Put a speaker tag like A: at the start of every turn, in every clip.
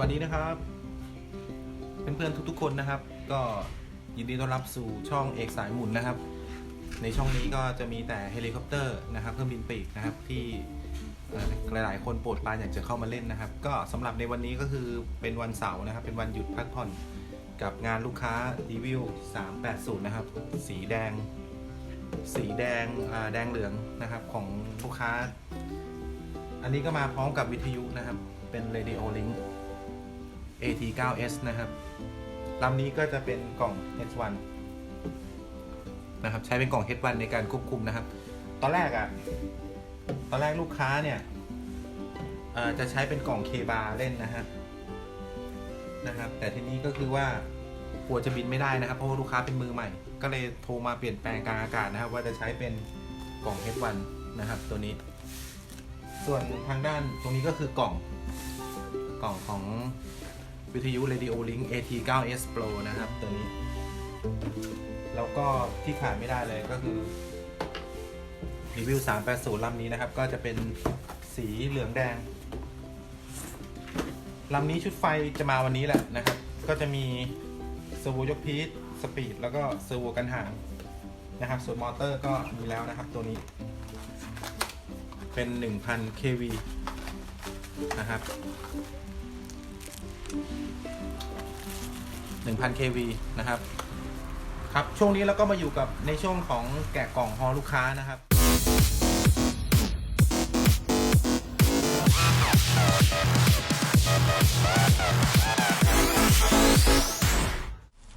A: วัสดีนะครับเพื่อนๆทุกๆ คนนะครับ ก็ยินดีต้อนรับสู่ช่องเอกสายหมุนนะครับ ในช่องนี้ก็จะมีแต่เฮลิคอปเตอร์นะครับเครื่องบินปีกนะครับที่หลายๆ คนโปรดปรานอยากจะเข้ามาเล่นนะครับ ก็สำหรับในวันนี้ก็คือเป็นวันเสาร์นะครับ เป็นวันหยุดพักผ่อนกับงานลูกค้าดีวิว380 นะครับ สีแดง สีแดงแดงเหลืองนะครับของลูกค้า อันนี้ก็มาพร้อมกับวิทยุนะครับ เป็น Radio Link AT9S นะครับลำนี้ก็จะเป็นกล่อง H1 นะครับใช้เป็นกล่อง H1 ในการควบคุมนะครับ ตอนแรกอะ่ะ ตอนแรกลูกค้าเนี่ยจะใช้เป็นกล่อง K-bar เล่นนะฮะนะครับ แต่ทีนี้ก็คือว่ากลัวจะบินไม่ได้นะครับ เพราะว่าลูกค้าเป็นมือใหม่ ก็เลยโทรมาเปลี่ยนแปลงกลางอากาศนะครับ ว่าจะใช้เป็นกล่อง H1 นะครับ ตัวนี้ ส่วนทางด้านตรงนี้ก็คือกล่องกล่องของ วิทยุ Radio Link AT9S Pro นะครับ ตัวนี้ แล้วก็ที่ขาดไม่ได้เลยก็คือ รีวิว 380ลำนี้นะครับ ก็จะเป็นสีเหลืองแดงลำนี้ชุดไฟจะมาวันนี้แหละนะครับ ก็จะมีเซอร์โวยกพีทสปีด แล้วก็เซอร์โวกันห่างนะครับ ส่วนมอเตอร์ก็มีแล้วนะครับตัวนี้ เป็น 1,000 kV นะครับ 1,000 kV นะครับ ครับ ช่วงนี้เราก็มาอยู่กับในช่วงของแกะกล่องฮอลูกค้านะครับ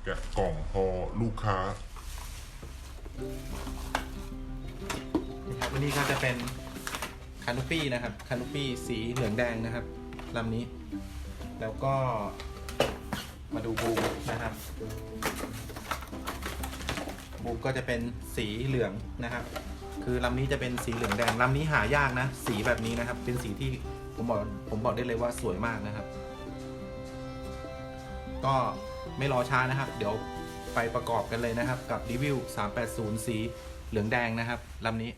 B: แกะกล่องพอลูกค้า
A: นะครับวันนี้ก็จะเป็นคานูปี้นะครับ คานูปี้สีเหลืองแดงนะครับลำนี้ แล้วก็มา ดูบูมนะครับ บูมก็จะเป็นสีเหลืองนะครับ คือลำนี้จะเป็นสีเหลืองแดงลำนี้หายากนะ สีแบบนี้นะครับ เป็นสีที่ผมบอกผมบอกได้เลยว่าสวยมากนะครับ ก็ไม่รอช้านะครับ เดี๋ยวไปประกอบกันเลยนะครับ กับรีวิว380 สีเหลืองแดงนะครับลำนี้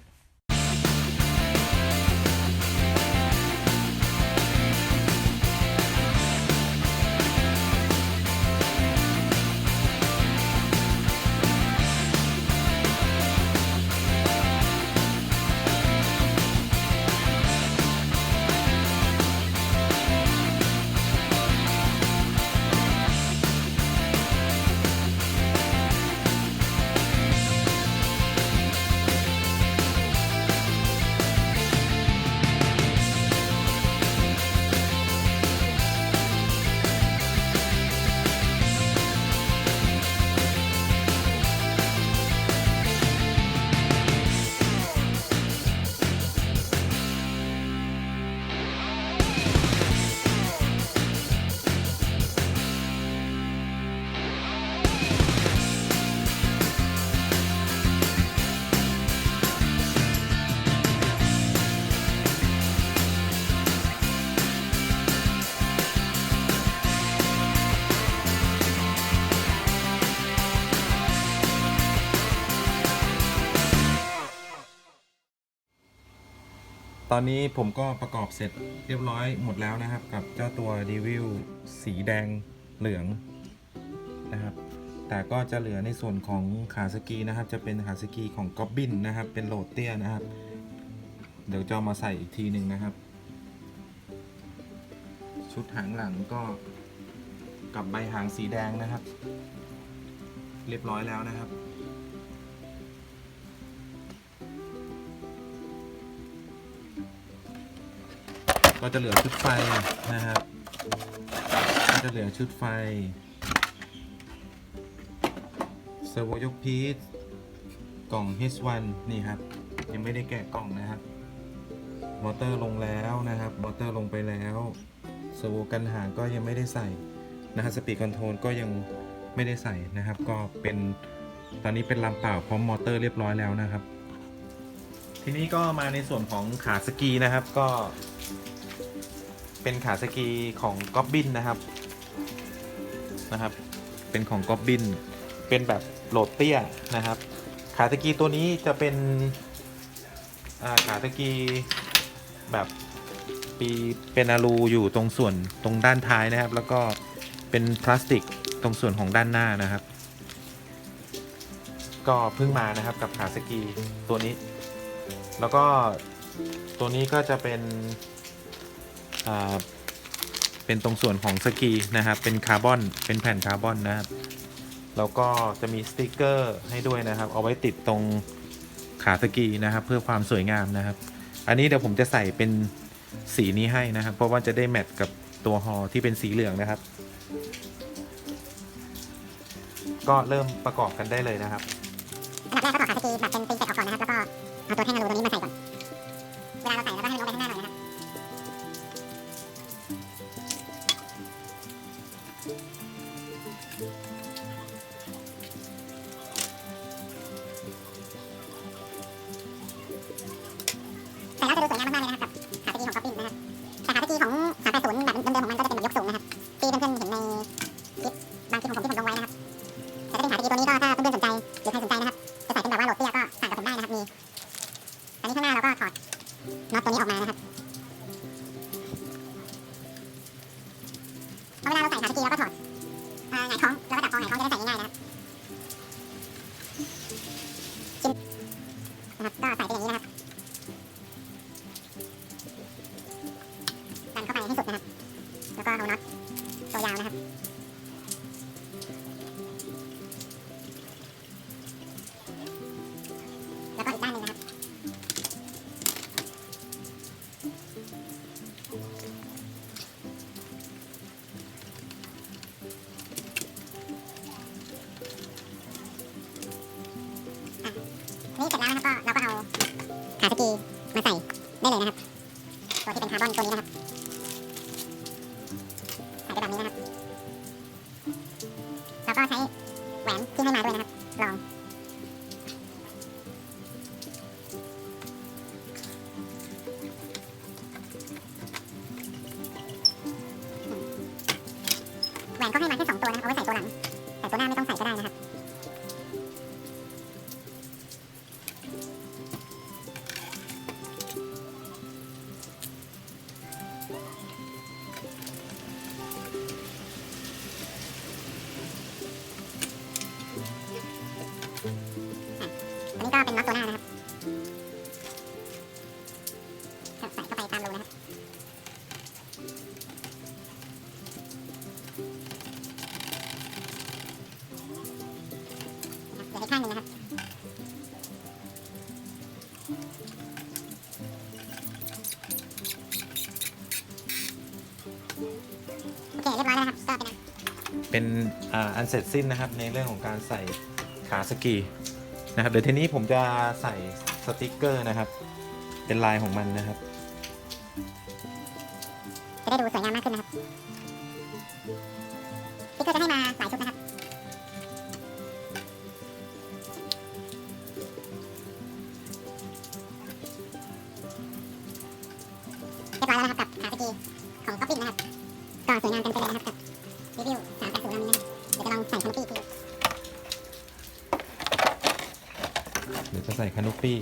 A: ตอนนี้ผมก็ประกอบเสร็จเรียบร้อยหมดแล้วนะครับ กับเจ้าตัวดีวิวสีแดงเหลืองนะครับ แต่ก็จะเหลือในส่วนของขาสกีนะครับ จะเป็นขาสกีของกอบบินนะครับ เป็นโหลดเตี้ยนะครับ เดี๋ยวจะมาใส่อีกทีหนึ่งนะครับ ชุดหางหลังก็กับใบหางสีแดงนะครับ เรียบร้อยแล้วนะครับ ก็จะเหลือชุดไฟนะครับ ก็จะเหลือชุดไฟเซอร์โวยกพีทกล่อง H1 นี่ครับ ยังไม่ได้แกะกล่องนะครับมอเตอร์ลงแล้วนะครับมอเตอร์ลงไปแล้วเซอร์โวกันหางก็ยังไม่ได้ใส่นะครับสปีดคอนโทรลก็ยังไม่ได้ใส่นะครับ ก็เป็นตอนนี้เป็นลำเปล่าพร้อมมอเตอร์เรียบร้อยแล้วนะครับ ทีนี้ก็มาในส่วนของขาสกีนะครับ ก็ เป็นขาสกีของก๊อบบินนะครับนะครับ เป็นของก๊อบบิน เป็นแบบโหลดเตี้ยนะครับ ขาสกีตัวนี้จะเป็นอ่าขาสกีแบบปีเป็นอะลูอยู่ตรงส่วนตรงด้านท้ายนะครับ แล้วก็เป็นพลาสติกตรงส่วนของด้านหน้านะครับ ก็เพิ่งมานะครับกับขาสกีตัวนี้ แล้วก็ตัวนี้ก็จะเป็น เป็นตรงส่วนของสกีนะครับเป็นคาร์บอนเป็นแผ่นคาร์บอนนะครับแล้วก็จะมีสติกเกอร์ให้ด้วยนะครับ เอาไว้ติดตรงขาสกีนะครับ เพื่อความสวยงามนะครับ อันนี้เดี๋ยวผมจะใส่เป็นสีนี้ให้นะครับ เพราะว่าจะได้แมทกับตัวฮอที่เป็นสีเหลืองนะครับ ก็เริ่มประกอบกันได้เลยนะครับ
C: อันดับแรกก็ต่อขาสกีแบบเป็นตีนเป็ดออกก่อนนะครับ แล้วก็เอาตัวแท่งอะลู จะดูสวยงามมากๆเลยนะครับกับขาสกีของก๊อปปิ้นนะครับแต่ขาสกีของ380แบบเดิมๆของมันก็จะเป็นแบบยกสูงนะครับที่เพื่อนๆเห็นในคลิปบางคลิปของผมที่ผมลงไว้นะครับแต่ถ้าเป็นขาสกีตัวนี้ก็ถ้าเพื่อนๆสนใจหรือใครสนใจนะครับจะใส่เป็นแบบว่าโหลดเตี้ยก็สั่งกับผมได้นะครับมีอันนี้ข้างหน้าเราก็ถอดน็อตตัวนี้ออกมานะครับพอเวลาเราใส่ขาสกีเราก็ถอด ก็เราก็เอาขาสกีมาใส่ได้เลยนะครับ ตัวที่เป็นคาร์บอนตัวนี้นะครับใส่ไปแบบนี้นะครับแล้วก็ใช้แหวนที่ให้มาด้วยนะครับ ลองแหวนก็ให้มาแค่สองตัวนะครับเอาไว้ใส่ตัวหลัง แต่ตัวหน้าไม่ต้องใส่ก็ได้นะครับ เป็นอันเส
A: ร็จสิ้นนะครับในเรื่องของการใส่ขาสกีนะครับเดี๋ยวทีนี้ผมจะใส่สติกเกอร์นะครับ เป็นลายของมันนะครับ
C: จะได้ดูสวยงามมากขึ้นนะครับสติกเกอร์จะให้มาหลายชุดนะครับเรียบร้อยแล้วนะครับกับขาสกีของก๊อปปิ้นนะครับก็สวยงามกันไปเลยนะครับกับรีวิว380ลำ จะลองใส่คันปี้ที
A: เดี๋ยวจะใส่คานุปี้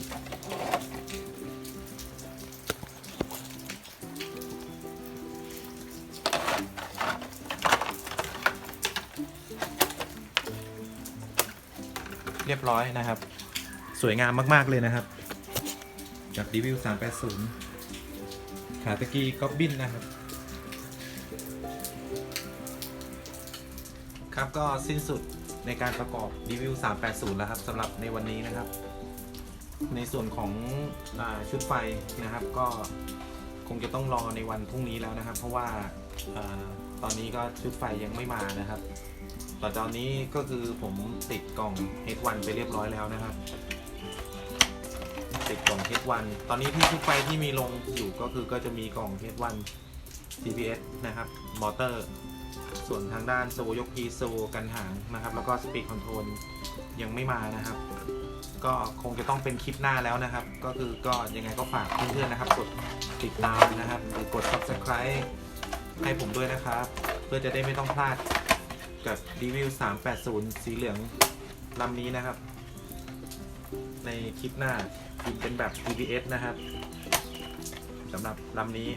A: เรียบร้อยนะครับ สวยงามมาก ๆ เลยนะครับ กับรีวิว380ขาตะกี้ก๊อบบินนะครับ ครับก็สิ้นสุดในการประกอบรีวิว 380 แล้วครับสำหรับในวันนี้นะครับ ในส่วนของอชุดไฟนะครับ ก็คงจะต้องรอในวันพรุ่งนี้แล้วนะครับ เพราะว่าอตอนนี้ก็ชุดไฟยังไม่มานะครับแต่ตอนนี้ก็คือผมติดกล่อง H1 ไปเรียบร้อยแล้วนะครับ ติดกล่อง H1 ตอนนี้ที่ชุดไฟที่มีลงอยู่ก็คือก็จะมีกล่อง H1 CPS นะครับ มอเตอร์ ส่วนทางด้านโซยกพีโซกันหางนะครับ แล้วก็สปีดคอนโทรลยังไม่มานะครับ ก็คงจะต้องเป็นคลิปหน้าแล้วนะครับ ก็คือก็ยังไงก็ฝากเพื่อนๆนะครับ กดติดตามนะครับหรือกด subscribe ให้ผมด้วยนะครับ เพื่อจะได้ไม่ต้องพลาดกับรีวิว 380 สีเหลืองลำนี้นะครับ ในคลิปหน้าพิมพ์เป็นแบบ PBS นะครับสำหรับลำนี้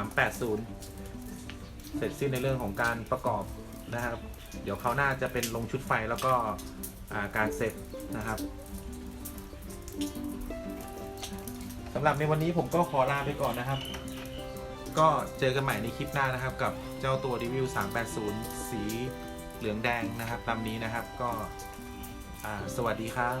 A: 380 เสร็จสิ้นในเรื่องของการประกอบนะครับ เดี๋ยวเขาวหน่าจะเป็นลงชุดไฟแล้วก็การเซตนะครับสำหรับในวันนี้ผมก็ขอลาไปก่อนนะครับ ก็เจอกันใหม่ในคลิปหน้านะครับ กับเจ้าตัวรีวิว 380 สีเหลืองแดงนะครับลำนี้นะครับก็สวัสดีครับ